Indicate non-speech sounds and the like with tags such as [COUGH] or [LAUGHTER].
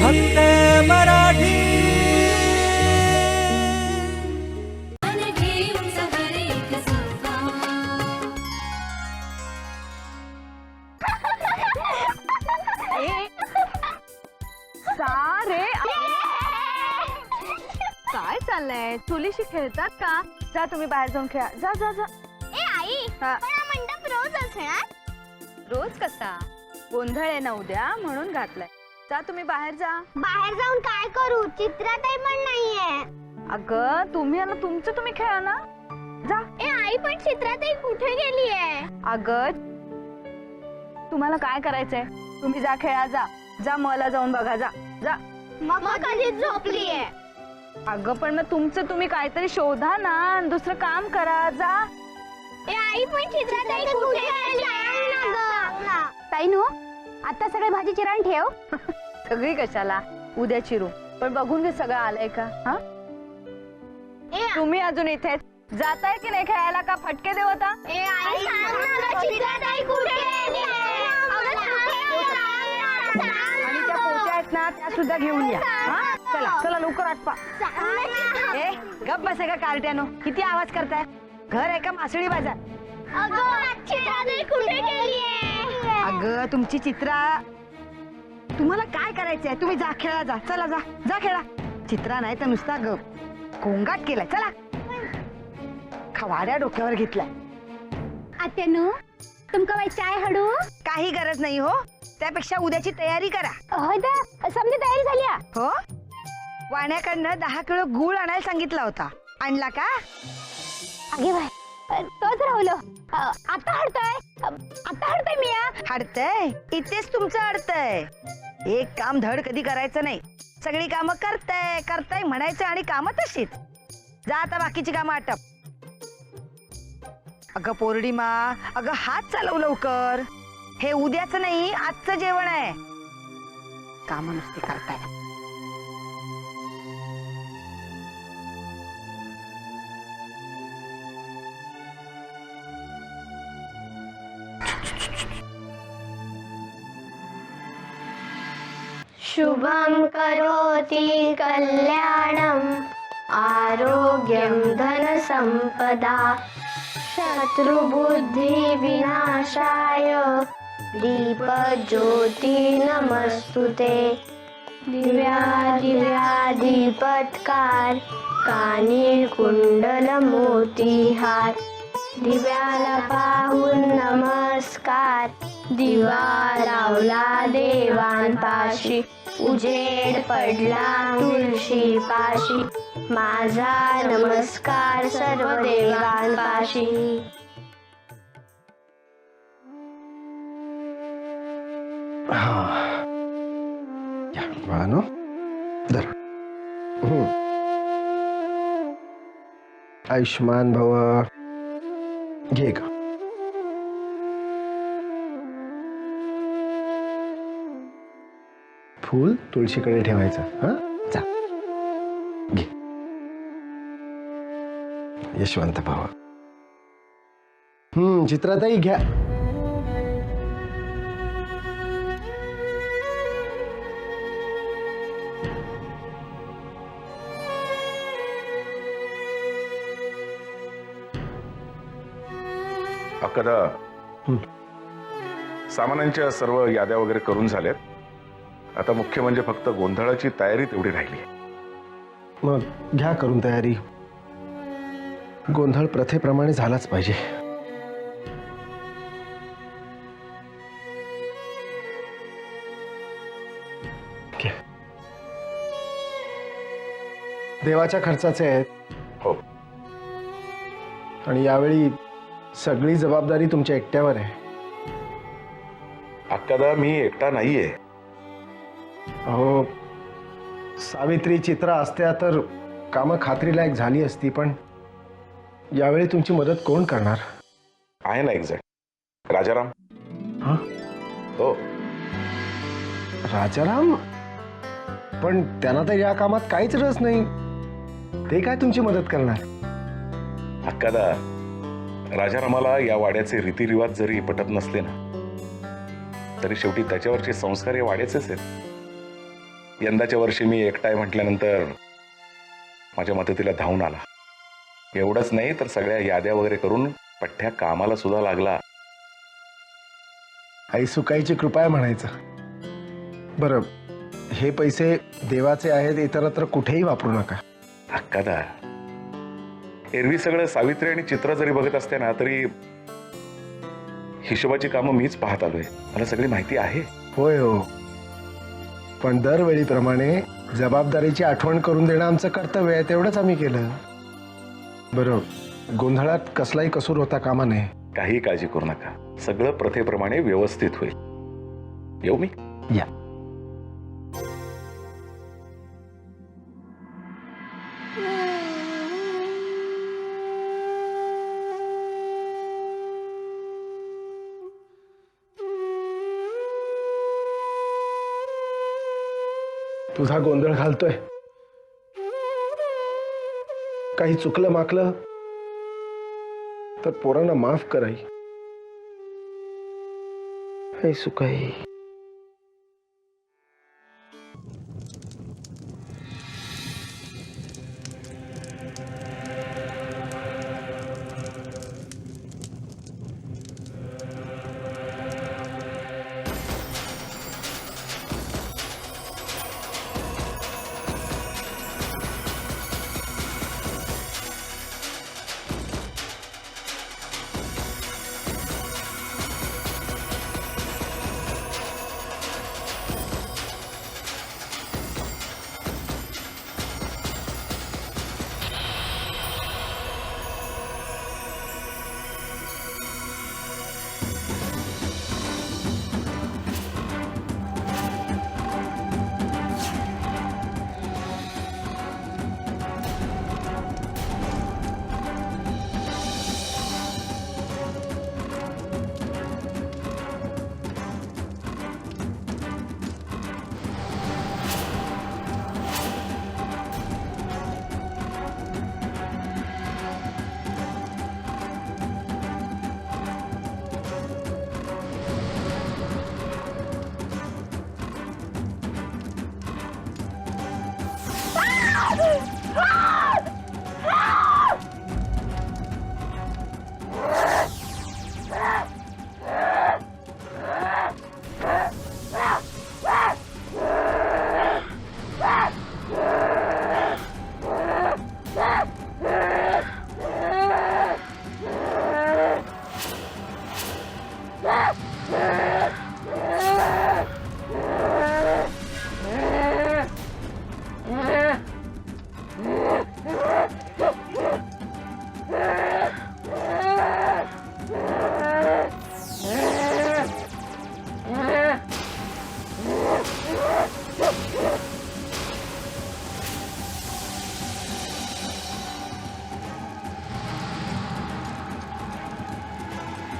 फक्त मराठी. सारे काय चाललंय? चुलीशी खेळतात का? जा तुम्ही बाहेर जाऊन खेळा. जा जा जा. ए आई हा. पण हा मंडप रोज असणार? रोज कसा? गोंधळ आहे ना उद्या म्हणून घातलाय. जा तुम्ही बाहेर जा. बाहेर जाऊन काय करू? चित्राताई पण नाहीये. अगं तुम्ही आला तुमचं तुम्ही खेळा ना. जा. ए आई पण चित्राताई कुठे गेली आहे अगं तुम्हाला काय करायचंय? तुम्ही जा खेळा जा. जा मला जाऊन बघा जा. जा. मग कधी झोपली आहे अगं पण मग तुमचं तुम्ही काहीतरी शोधा ना. आणि दुसरं काम करा जा. ए आई पण चित्राताई कुठे गेली ताई नो आता सगळे भाजी चिरण ठेव. [LAUGHS] सगळी कशाला? उद्या चिरू. पण बघून घे सगळं आलंय का? हा? ए तुम्ही अजून इथे जाताय की नाही खेळायला का? फटके ना, आणि त्या पोत्या आहेत ना त्या सुद्धा घेऊन या. हा? चला चला लवकर आटपा. ए गप बसे का कार्ट्यानो. किती आवाज करताय? घर आहे का? मासळी बाजार. अगं, तुमची चित्रा. तुम्हाला काय करायचंय? तुम्ही जा खेळा जा. चला जा. जा खेळा. चित्रा नाही तर नुसता ग गोंगाट केलाय. चला. खवाड्या डोक्यावर घेतलाय. आत्यानू तुमका बाई चाय हडू? काही गरज नाही हो. त्यापेक्षा उद्याची तयारी करा. होय तर. समजी तयारी झाली आ? हो? वाण्याकडनं दहा किलो गुळ आणायला सांगितला होता. आणला का? अगे बाय तोच राहुलो. अ, आता हडतोय? आता हडतोय मी या हडतय? इथेच तुमचं अडतय एक काम धड कधी करायचं नाही. सगळी कामं करताय करताय म्हणायचं आणि कामं तशीच. जा आता बाकीची कामं आटप. अगं पौर्णिमा अगं हात चालव लवकर. हे उद्याच नाही आजचं जेवण आहे. कामं नुसती करताय. शुभं करोति कल्याणम् आरोग्यं धनसम्पदा शत्रुबुद्धिविनाशाय दीपज्योति नमस्तु ते दिव्या दिव्या दीपत्कार कानी दिव्याला पाहून नमस्कार. दिवा लावला देवांपाशी. उजेड पडला तुळशी पाशी माझा नमस्कार सर्व देवांपाशी. बाळानो धर. आयुष्मान भव. घे का? फूल तुळशीकडे ठेवायचं हा? जा. घे. यशवंत भावा. हम्म चित्राताई घ्या. अकदा. सामानांच्या सर्व याद्या वगैरे करून झाल्यात. आता मुख्य म्हणजे फक्त गोंधळाची तयारी तेवढी राहिली. मग घ्या करून तयारी. गोंधळ प्रथेप्रमाणे झालाच पाहिजे. देवाच्या खर्चाचे आहेत. हो. आणि यावेळी सगळी जबाबदारी तुमच्या एकट्यावर आहे. अक्कादा मी एकटा नाहीये. अहो सावित्री चित्रा असत्या तर कामं खात्रीलायक झाली असती पण यावेळी तुमची मदत कोण करणार? आहे ना एक्झॅक्ट राजाराम. हा? हो. राजाराम? पण त्यांना तर या कामात काहीच रस नाही. ते काय तुमची मदत करणार? अक्कादा राजारामाला या वाड्याचे रीतिरिवाज जरी पटत नसले ना तरी शेवटी त्याच्यावरचे संस्कार हे वाड्याचेच आहेत. यंदाच्या वर्षी मी एकटाय म्हटल्यानंतर माझ्या मदतीला धावून आला. एवढंच नाही तर सगळ्या याद्या वगैरे करून पठ्ठ्या कामाला सुद्धा लागला. आई सुकाईची कृपा आहे म्हणायचं. बरं हे पैसे देवाचे आहेत इतरत्र कुठेही वापरू नका. हक्कादा एरवी सगळं सावित्री आणि चित्र जरी बघत असते ना तरी हिशोबाची कामं मीच पाहत आलोय. मला सगळी माहिती आहे. होय हो. पण दरवेळीप्रमाणे जबाबदारीची आठवण करून देणं आमचं कर्तव्य आहे तेवढंच आम्ही केलं. बरं गोंधळात कसलाही कसूर होता कामा नये. काही काळजी करू नका. सगळं प्रथेप्रमाणे व्यवस्थित होईल. येऊ मी? या. तुझा गोंधळ घालतोय. काही चुकलं माकलं तर पोरांना माफ कराई. आहे